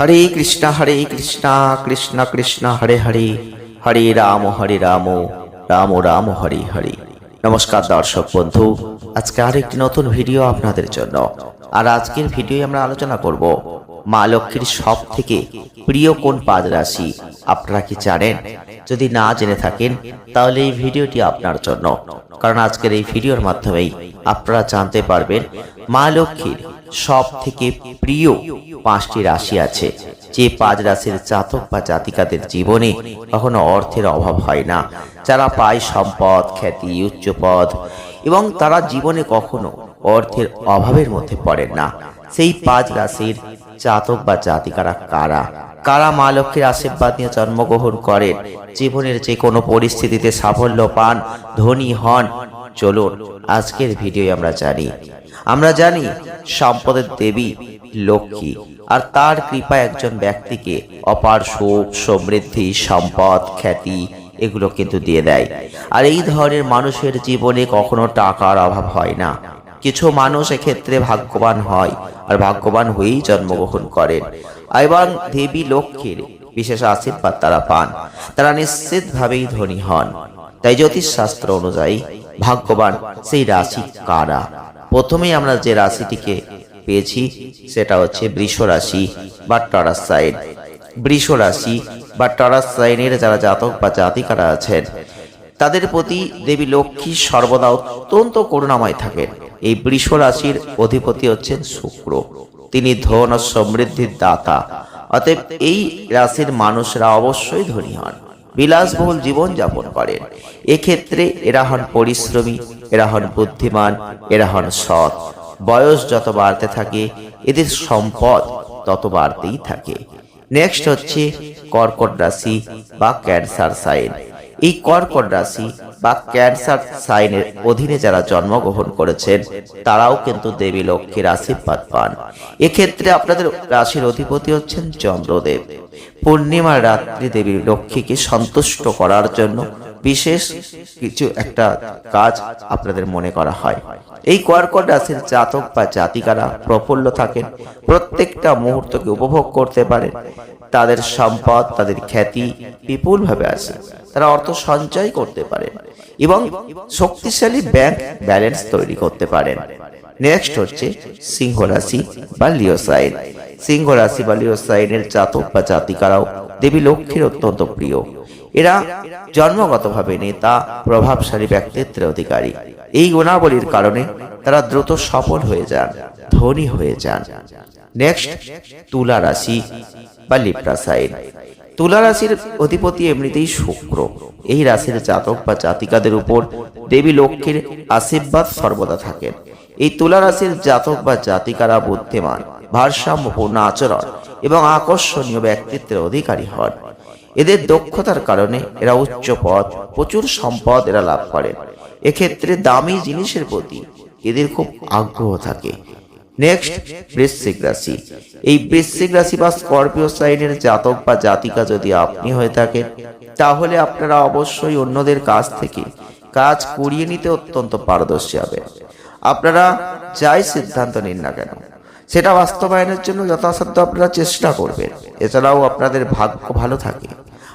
হরে কৃষ্ণ হরে কৃষ্ণ কৃষ্ণ কৃষ্ণ, হরে হরে। হরে রাম হরে রাম রাম রাম, হরে হরে। নমস্কার দর্শক বন্ধু, আজকে আরেকটি নতুন ভিডিও আপনাদের জন্য। আর আজকের ভিডিও আমরা আলোচনা করব, মা লক্ষ্মীর সব থেকে প্রিয় কোন পাঁচ রাশি? আপনারা কি জানেন? যদি না জেনে থাকেন, তাহলে এই ভিডিওটি আপনার জন্য। কারণ আজকের এই ভিডিওর মাধ্যমেই আপনারা জানতে পারবেন, মা লক্ষ্মীর সব থেকে প্রিয় পাঁচটি রাশি আছে। যে পাঁচ রাশির জাতক বা জাতিকাদের জীবনে কখনো অর্থের অভাব হয় না। যারা পায় সম্পদ, খ্যাতি উচ্চ পদ এবং তারা জীবনে কখনো অর্থের অভাবের মধ্যে পড়েন না। সেই পাঁচ রাশির জাতক বা জাতিকারা কারা? কারা মা লক্ষ্মীর আশীর্বাদ নিয়ে জন্মগ্রহণ করেন? জীবনের যে কোনো পরিস্থিতিতে সাফল্য পান, ধনী হন চলুন, আজকের ভিডিও আমরা জানি। আমরা জানি সম্পদের দেবী লক্ষ্মী, আর তার কৃপা একজন ব্যক্তিকে অপার সুখ, সমৃদ্ধি, সম্পদ, খ্যাতি এগুলো কিন্তু দিয়ে দেয়। আর এই ধরনের মানুষের জীবনে কখনো টাকার অভাব হয় না। কিছু মানুষ এক্ষেত্রে ভাগ্যবান হয়, আর ভাগ্যবান হয়েই জন্মগ্রহণ করেন। এবং দেবী লক্ষ্মীর বিশেষ আশীর্বাদ তারা পান। তারা নিশ্চিতভাবেই ধনী হন। তাই জ্যোতিষ শাস্ত্র অনুযায়ী ভাগ্যবান সেই রাশি কারা? প্রথমেই আমরা যে রাশিটিকে পেয়েছি, সেটা হচ্ছে বৃষ রাশি বা টরাস সাইন। বৃষ রাশি বা টরাস সাইনের যারা জাতক বা জাতিকারা আছেন, তাদের প্রতি দেবী লক্ষ্মী সর্বদা অত্যন্ত করুণাময় থাকেন। এই বৃষ রাশির অধিপতি হচ্ছেন শুক্র। তিনি ধন ও সমৃদ্ধির দাতা। অতএব এই রাশির মানুষরা অবশ্যই ধনী হন। বিলাসবহুল জীবন যাপন করেন। এক্ষেত্রে এরা হন পরিশ্রমী, এরা হন বুদ্ধিমান, এরা হন সৎ। বয়স যত বাড়তে থাকে, এদের সম্পদ তত বাড়তেই থাকে। নেক্সট হচ্ছে কর্কট রাশি বা ক্যান্সার সাইন এই কর্কট রাশি বা ক্যান্সার সাইনের অধীনে যারা জন্মগ্রহণ করেছেন, তারাও কিন্তু দেবী লক্ষ্মীর আশীর্বাদ পান। এক্ষেত্রে আপনাদের রাশির অধিপতি হচ্ছেন চন্দ্রদেব। পূর্ণিমার রাত্রি দেবী লক্ষ্মীকে সন্তুষ্ট করার জন্য বিশেষ কিছু একটা কাজ আপনাদের মনে করা হয়। এই কর্কট রাশির জাতক বা জাতিকারা প্রফুল্ল থাকেন, প্রত্যেকটা মুহূর্তকে উপভোগ করতে পারেন। তাদের সম্পদ, তাদের খ্যাতি বিপুলভাবে আসে তারা অর্থ সঞ্চয় করতে পারেন এবং শক্তিশালী ব্যাংক ব্যালেন্স তৈরি করতে পারেন। নেক্সট হচ্ছে সিংহ রাশি বা লিওসাইন সিংহ রাশি বা লিওসাইনের জাতক বা জাতিকারাও দেবী লক্ষ্মীর অত্যন্ত প্রিয়। এরা জন্মগতভাবে নেতা, প্রভাবশালী ব্যক্তিত্বের অধিকারী। এই গুণাবলীর কারণে তারা দ্রুত সফল হয়ে যান, ধনী হয়ে যান। নেক্সট তুলা রাশি বা লিপ্রা সাইন। তুলা রাশির অধিপতি এমনিতেই শুক্র। এই রাশির জাতক বা জাতিকাদের উপর দেবী লক্ষ্মীর আশীর্বাদ সর্বদা থাকেন। এই তুলা রাশির জাতক বা জাতিকারা বুদ্ধিমান। ভারসাম্যপূর্ণ আচরণ এবং আকর্ষণীয় ব্যক্তিত্বের অধিকারী হন। এদের দক্ষতার কারণে এরা উচ্চ পদ, প্রচুর সম্পদ এরা লাভ করেন এক্ষেত্রে দামি জিনিসের প্রতি এদের খুব আগ্রহ থাকে। নেক্সট, বৃশ্চিক রাশি। এই বৃশ্চিক রাশি বা স্করপিও সাইনের জাতক বা জাতিকা যদি আপনি হয়ে থাকেন, তাহলে আপনারা অবশ্যই অন্যদের কাছ থেকে কাজ করিয়ে নিতে অত্যন্ত পারদর্শী হবে আপনারা যাই সিদ্ধান্ত নিন না কেন সেটা বাস্তবায়নের জন্য যথাসাধ্য আপনারা চেষ্টা করবেন। এছাড়াও আপনাদের ভাগ্য ভালো থাকে।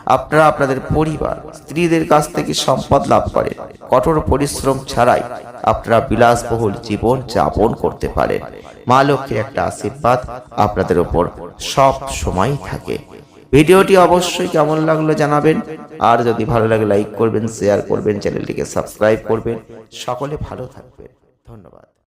আপনারা আপনাদের পরিবার, স্ত্রীদের কাছ থেকে সম্পদ লাভ করেন। কঠোর পরিশ্রম ছাড়াই আপনারা বিলাসবহুল জীবন যাপন করতে পারেন। মা লক্ষ্মীর একটা আশীর্বাদ আপনাদের উপর সব সময় থাকে। ভিডিওটি অবশ্যই কেমন লাগল জানাবেন। আর যদি ভালো লাগে, লাইক করবেন, শেয়ার করবেন, চ্যানেলটিকে সাবস্ক্রাইব করবেন। সকলে ভালো থাকবেন। ধন্যবাদ।